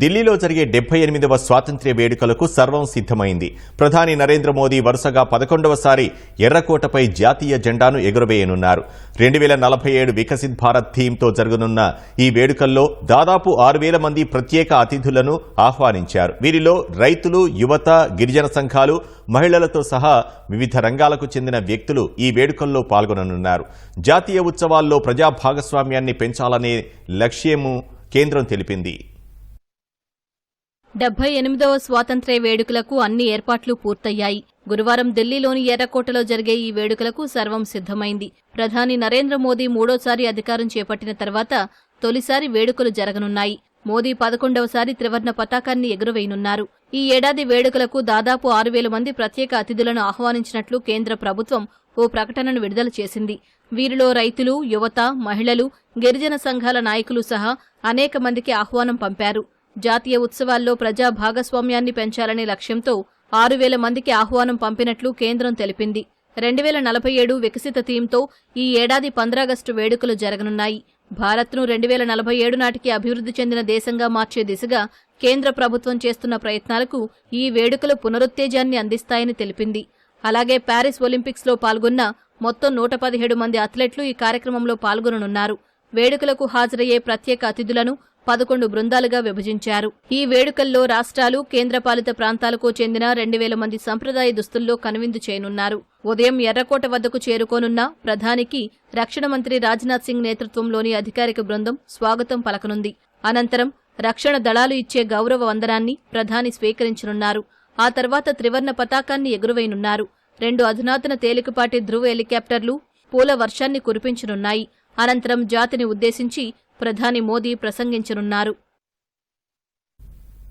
ఢిల్లీలో జరిగే డెబ్బై ఎనిమిదవ స్వాతంత్ర్య వేడుకలకు సర్వం సిద్ధమైంది. ప్రధాని నరేంద్ర మోదీ వరుసగా పదకొండవసారి ఎర్రకోటపై జాతీయ జెండాను ఎగురవేయనున్నారు. రెండు వేల నలభై ఏడు వికసిత్ భారత్ థీమ్తో జరగనున్న ఈ వేడుకల్లో దాదాపు ఆరు వేల మంది ప్రత్యేక అతిథులను ఆహ్వానించారు. వీరిలో రైతులు యువత గిరిజన సంఘాలు మహిళలతో సహా వివిధ రంగాలకు చెందిన వ్యక్తులు ఈ వేడుకల్లో పాల్గొననున్నారు. జాతీయ ఉత్సవాల్లో ప్రజా భాగస్వామ్యాన్ని పెంచాలనే లక్ష్యము కేంద్రం తెలిపింది. డెబ్బై ఎనిమిదవ స్వాతంత్ర్య వేడుకలకు అన్ని ఏర్పాట్లు పూర్తయ్యాయి. గురువారం ఢిల్లీలోని ఎర్రకోటలో జరిగే ఈ వేడుకలకు సర్వం సిద్ధమైంది. ప్రధాని నరేంద్ర మోదీ మూడోసారి అధికారం చేపట్టిన తర్వాత తొలిసారి వేడుకలు జరగనున్నాయి. మోదీ పదకొండవసారి త్రివర్ణ పతాకాన్ని ఎగురవేయనున్నారు. ఈ ఏడాది వేడుకలకు దాదాపు ఆరు వేల మంది ప్రత్యేక అతిథులను ఆహ్వానించినట్లు కేంద్ర ప్రభుత్వం ఓ ప్రకటనను విడుదల చేసింది. వీరిలో రైతులు యువత మహిళలు గిరిజన సంఘాల నాయకులు సహా అనేక మందికి ఆహ్వానం పంపారు. జాతీయ ఉత్సవాల్లో ప్రజా భాగస్వామ్యాన్ని పెంచాలనే లక్ష్యంతో ఆరు వేల మందికి ఆహ్వానం పంపినట్లు కేంద్రం తెలిపింది. రెండు వేల నలభై ఏడు వికసిత థీమ్తో ఈ ఏడాది పంద్రాగస్టు వేడుకలు జరగనున్నాయి. భారత్ను రెండు వేల నలభై ఏడు నాటికి అభివృద్ధి చెందిన దేశంగా మార్చే దిశగా కేంద్ర ప్రభుత్వం చేస్తున్న ప్రయత్నాలకు ఈ వేడుకలు పునరుత్తేజాన్ని అందిస్తాయని తెలిపింది. అలాగే ప్యారిస్ ఒలింపిక్స్లో పాల్గొన్న మొత్తం నూట పదిహేడు మంది అథ్లెట్లు ఈ కార్యక్రమంలో పాల్గొననున్నారు. వేడుకలకు హాజరయ్యే ప్రత్యేక అతిథులను పదకొండు బృందాలుగా విభజించారు. ఈ వేడుకల్లో రాష్ట్రాలు కేంద్రపాలిత ప్రాంతాలకు చెందిన రెండు వేల మంది సంప్రదాయ దుస్తుల్లో కనువిందు చేయనున్నారు. ఉదయం ఎర్రకోట వద్దకు చేరుకోనున్న ప్రధానికి రక్షణ మంత్రి రాజ్నాథ్ సింగ్ నేతృత్వంలోని అధికారిక బృందం స్వాగతం పలకనుంది. అనంతరం రక్షణ దళాలు ఇచ్చే గౌరవ వందనాన్ని ప్రధాని స్వీకరించనున్నారు. ఆ తర్వాత త్రివర్ణ పతాకాన్ని ఎగురవేయనున్నారు. రెండు అధునాతన తేలికపాటి ధ్రువ హెలికాప్టర్లు పూల వర్షాన్ని కురిపించనున్నాయి. అనంతరం జాతిని ఉద్దేశించి ప్రధాని మోదీ ప్రసంగించనున్నారు.